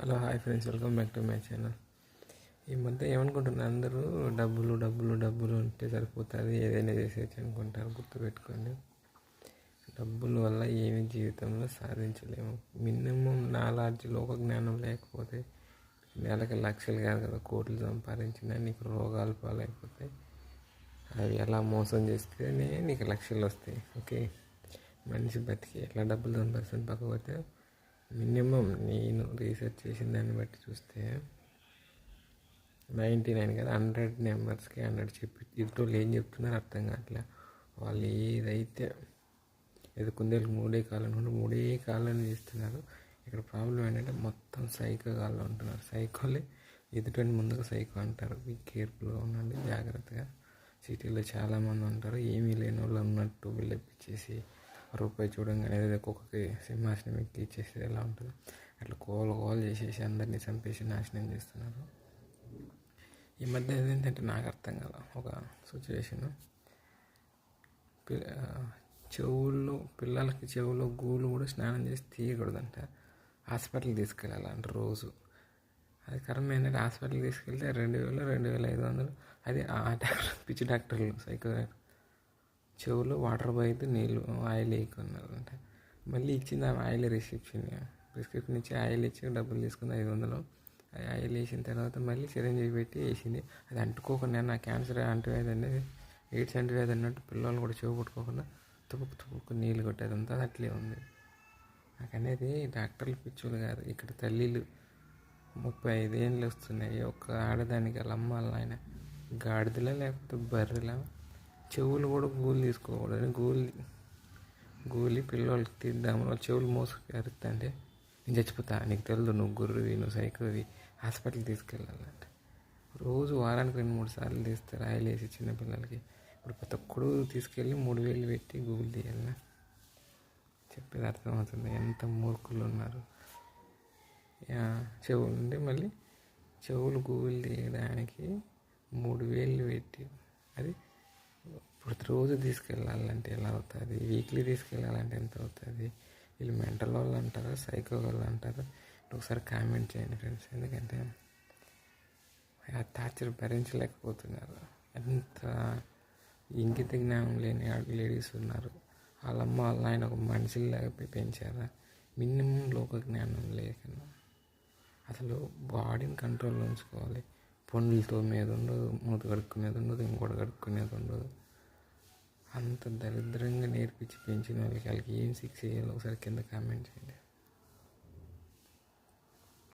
Hello hi friends welcome back to my channel. ఈ మధ్య ఏమనుకుంటున్నారు అందరూ డబ్బులు డబ్బులు డబ్బులు ఉంటే సరిపోతుంది ఏదైనా చేసేయచ్చు అనుకుంటారు గుర్తుపెట్టుకోండి. డబ్బుల వల్ల ఏమి జీవితంలో సాధించలేము. మినిమం నాలార్జీ లోక జ్ఞానం లేకపోతే నెలకి లక్షలు కాదు కదా కోట్లు సంపాదించినా నీకు రోగాలు పాలైపోతాయి. అవి ఎలా మోసం చేస్తేనే నీకు లక్షలు వస్తాయి ఓకే? మనిషి బతికి ఎట్లా డబ్బులు సంపాదిస్తుంది పక్కకపోతే మినిమం నేను రీసెర్చ్ చేసిన దాన్ని బట్టి చూస్తే నైంటీ నైన్ కదా హండ్రెడ్ నెంబర్స్కి హండ్రెడ్ చెప్పి ఇటువంటి ఏం చెప్తున్నారు అర్థం కావట్లే. వాళ్ళు ఏదైతే ఏదో కుందేలు మూడే కాలం మూడే కాలం చేస్తున్నారు. ఇక్కడ ప్రాబ్లం ఏంటంటే మొత్తం సైకో కాళ్ళు ఉంటున్నారు. సైకోలే ఎదుటని ముందుకు సైకో అంటారు. మీ కేర్ఫుల్గా ఉండండి జాగ్రత్తగా. సిటీలో చాలామంది ఉంటారు. ఏమీ లేని వాళ్ళు ఉన్నట్టు పిలిపించేసి రూపాయి చూడంగానే ఏదో కుక్కకి సింహాసనం ఎక్కి ఇచ్చేసి ఎలా ఉంటుంది. అట్లా కోలు కోలు చేసేసి అందరినీ చంపేసి నాశనం చేస్తున్నారు. ఈ మధ్య ఏంటంటే నాకు అర్థం కదా ఒక సిచ్యువేషన్ చెవుల్లో పిల్లలకి చెవులో గూళ్ళు కూడా స్నానం చేసి తీయకూడదంట. హాస్పిటల్కి తీసుకెళ్ళాలంట రోజు. అది కరెక్ట్ ఏంటంటే హాస్పిటల్కి తీసుకెళ్తే రెండు వేలు రెండు వేల ఐదు వందలు. అది ఆ డాక్టర్ పిచ్చి డాక్టర్లు సైకో చెవులో వాటర్ పోయితే నీళ్ళు ఆయిల్ వేయకున్నారంట మళ్ళీ ఇచ్చింది ఆమె ఆయిల్ రిసెప్షన్. ప్రిస్క్రిప్షన్ ఇచ్చి ఆయిల్ ఇచ్చి డబ్బులు తీసుకుంది ఐదు వందలు. అది ఆయిల్ వేసిన తర్వాత మళ్ళీ చిరంజీవి పెట్టి వేసింది. అది అంటుకోకుండా నా క్యాన్సర్ అంటువ్యాధి అనేది ఎయిడ్స్ అంటువ్యాధి అన్నట్టు పిల్లలు కూడా చెవు పట్టుకోకుండా తుపుకు తుపుకు నీళ్ళు కొట్టేది అంతా అట్లే ఉంది. నాకు అనేది డాక్టర్లు పిచ్చులు కాదు. ఇక్కడ తల్లిలు ముప్పై ఐదేళ్ళు వస్తున్నాయి. ఒక ఆడదానికి అలా అమ్మాలి ఆయన గాడిదలా లేకపోతే బర్రెలా? చెవులు కూడా గూలు తీసుకోకూడదని గూలి గూలి పిల్లలకి తీద్దామని చెవులు చెవులు మోసుకెళ్తుంటే నేను చచ్చిపోతా. నీకు తెలుదు నువ్వు గుర్రువి నువ్వు సైకోవి హాస్పిటల్కి తీసుకెళ్ళాలంట. రోజు వారానికి రెండు మూడు సార్లు తీస్తారు ఆయిల్ వేసి చిన్నపిల్లలకి ఇప్పుడు ప్రతి ఒక్కడు తీసుకెళ్ళి మూడు వేలు పెట్టి గూగుల్ తీయాలన్నా చెప్పేది అర్థమవుతుంది. ఎంత మూర్ఖులు ఉన్నారు. చెవులు ఉంటే మళ్ళీ చెవులు గూగుల్ తీయడానికి మూడు వేలు పెట్టి అది ప్రతిరోజు తీసుకెళ్ళాలంటే ఎలా అవుతుంది? వీక్లీ తీసుకెళ్ళాలంటే ఎంత అవుతుంది? వీళ్ళు మెంటల్ వాళ్ళు అంటారా? సైకో వాళ్ళు అంటారా? ఒకసారి కామెంట్ చేయండి ఫ్రెండ్స్ ఎందుకంటే ఆ టార్చర్ భరించలేకపోతున్నారు. అంత ఇంకిత జ్ఞానం లేని లేడీస్ ఉన్నారు. వాళ్ళమ్మ వాళ్ళ ఆయన ఒక మనిషిలాగా పెంచారా? మినిమం లోక జ్ఞానం లేకుండా అసలు బాడీని కంట్రోల్లో ఉంచుకోవాలి. పనులతో మీద ఉండదు మూత కడుక్కునేది ఉండదు ఇంకోటి కడుక్కునేది ఉండదు. అంత దరిద్రంగా నేర్పించి పెంచిన వాళ్ళకి వాళ్ళకి ఏం శిక్ష చేయాలో ఒకసారి కింద కామెంట్ చేయండి.